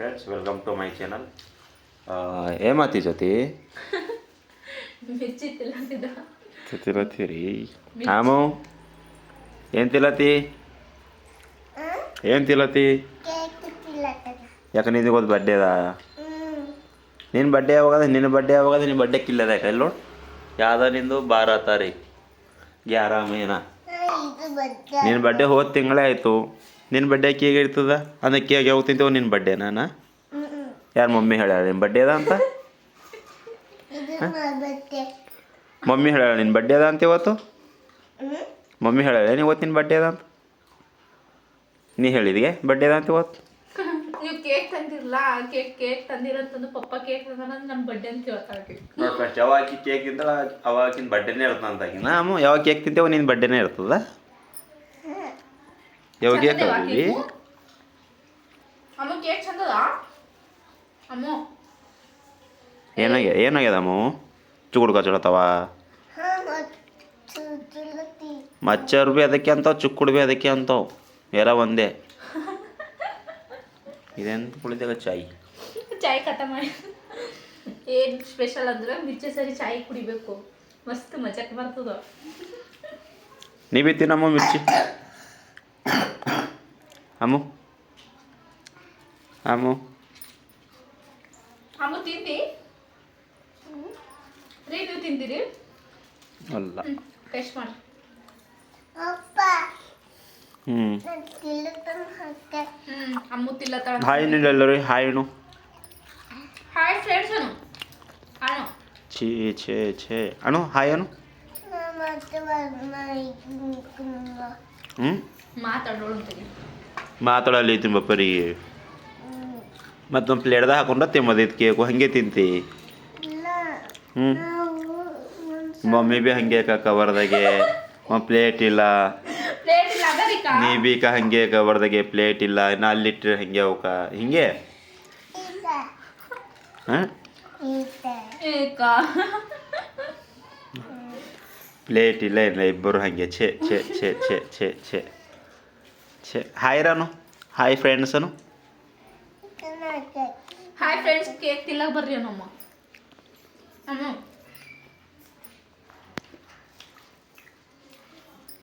Friends welcome to my channel ಏಮಾತಿ ಜೊತೆ ತಿಲತ್ತೀರಿ ಆಮು ಏನು ತಿಲತಿ? ಏನು ತಿಲತಿ? ಯಾಕೆ ನಿನಗೆ ಒಂದು ಬಡ್ಡೆ ಅದ? ನಿನ್ನ ಬಡ್ಡೆ ಯಾವಾಗದ? ನಿನ್ನ ಬಡ್ಡೆ ಯಾವಾಗದ? ನಿನ್ನ ಬಡ್ಡೆ ಕಿಲ್ಲದ ಯಾಕೆ? ನೋಡು ಯಾವ್ದ ನಿಂದು ಬಾರ ತಾರೀಖ್? ಗ್ಯಾರ ಮೇನ? ನಿನ್ನ ಬಡ್ಡೆ ಹೋದ ತಿಂಗಳೇ ಆಯಿತು. ನಿನ್ನ ಬಡ್ಡೆ ಕೇಕ್ ಇರ್ತದ? ಅಂದ್ರೆ ಕೇಕ್ ಯಾವ ತಿಂತೇವೆ ನಿನ್ನ ಬಡ್ಡೆ ನಾನು? ಯಾರು ಮಮ್ಮಿ ಹೇಳ್ಯಾಳ ನಿನ್ನ ಬಡ್ಡೆ ಅದ ಅಂತ? ಮಮ್ಮಿ ಹೇಳ್ಯಾಳ ನಿನ್ನ ಬಡ್ಡೆ ಅದ ಅಂತ ಇವತ್ತು? ಮಮ್ಮಿ ಹೇಳ್ಯಾಳ ನೀ ಇವತ್ತು ನಿನ್ನ ಬಡ್ಡೆ ಅದ ಅಂತ? ನೀ ಹೇಳಿದ್ಗೆ ಬಡ್ಡೆ ಅದ ಅಂತ ಇವತ್ತು? ನೀವು ಕೇಕ್ ತಂದಿರಲ್ಲ ಕೇಕ್ ಕೇಕ್ ತಂದಿರಂತಂದು ಪಪ್ಪ ಕೇಕ್ ತಂದ ನನ್ನ ಬರ್ಡೇ ಅಂತ ಕೇಳ್ತಾಳೆ ನೋಡಿ ಫಸ್ಟ್ ಯಾವಾಗ ಕೇಕ್ ಇದ್ದಳ ಅವಾಗಿನ ಬಡ್ಡೆನೇ ಇರ್ತದ ಅಂತ ಆಕಿನ. ಅಮ್ಮ ಯಾವಾಗ ಕೇಕ್ ತಿಂತೇವ ನಿನ್ನ ಬಡ್ಡೆನೇ ಇರ್ತದ. ಯಾವಾಗ ಕೇಕ್ ಚಂದದೇವಾ ಅಮ್ಮ ಕೇಕ್ ಚಂದದ ಅಮ್ಮ ಏನಾಗ್ಯ ಏನಾಗ್ಯದ ಅಮ್ಮ ಚುಗುಡು ಕಚ್ಚಡತವ ಮಚ್ಚರು ಬಿ ಅದಕ್ಕೆ ಅಂತಾವ ಚುಕ್ಕುಡು ಬಿ ಅದಕ್ಕೆ ಅಂತಾವ ಎರ ಒಂದೇ ಇದೆಂತ ಕುಳಿತಾಗ ಚಾಯ್ ಚಾಯ್ ಕಟ ಮಾಡಿ ಏನು ಸ್ಪೆಷಲ್ ಅಂದ್ರೆ ಮಿರ್ಚಿ ಸರಿ ಚಾಯ್ ಕುಡಿಬೇಕು ಮಸ್ತ್ ಮಜಾಕ್ ಬರ್ತದ ನೀ ನಮ್ಮ ತಿನ್ನಮ್ಮ ಮಿರ್ಚಿ ಅಮ್ಮು ಅಮ್ಮು ಅಮ್ಮ ತಿಂತಿ ರೀ ನೀವು ತಿಂತೀರಿ ಅಲ್ಲ ಟೇಸ್ಟ್ ಮಾಡಿ. ಹ್ಞೂ ಹ್ಮ್ ಅಮ್ಮ ತಿಲ್ಲತ್ತಾಳ ಹಾಯ್ ಎಲ್ಲರೂ ಹಾಯ್ನು ಹಾಯ್ ಫ್ರೆಂಡ್ಸ್ ಅನು ಅನು ಛೇ ಛೇ ಛೇ ಅನು ಹಾಯ್ ಅನು ಹ್ಞೂ ಮಾತಾಡೋಳು ಅಂತೀನಿ ಮಾತಾಡಲಿ ತಿಂಬಪ್ಪರಿಗೆ ಮತ್ತೊಂದು ಪ್ಲೇಟ್ದಾಗ ಹಾಕೊಂಡ್ರೆ ತಿಂಬದೈತಿ ಕೇಕು ಹಾಗೆ ತಿಂತಿ ಹ್ಞೂ ಮಮ್ಮಿ ಬಿ ಹಂಗೆ ಕವರ್ದಾಗೆ ಒಂದು ಪ್ಲೇಟ್ ಇಲ್ಲ ಪ್ಲೇಟ್ ಇಲ್ಲ ಅದರಿಕಾ ನೀ ಬಿ ಕ ಹಂಗೆ ಕವರ್ದಾಗೆ ಪ್ಲೇಟ್ ಇಲ್ಲ ಇನ್ನು ಅಲ್ಲಿಟ್ರೆ ಹಂಗೆ ಅವಕ್ಕ ಹಿಂಗೆ ಹಾಂ ಏಕಾ ಪ್ಲೇಟ್ ಇಲ್ಲ ಇಲ್ಲ ಇಬ್ಬರು ಹಾಗೆ ಛೇ ಛೇ ಛೇ ಛೇ ಛೇ ಛೇ ಛೇ ಹಾಯ್ ರಾನು. ಹಾಯ್ ಫ್ರೆಂಡ್ಸನು ಹಾಯ್ ಫ್ರೆಂಡ್ಸ್ ಕೇಕ್ ತಿಲ್ಲಕ್ ಬರ್ರಿ ನಮ್ಮ ಅಮ್ಮ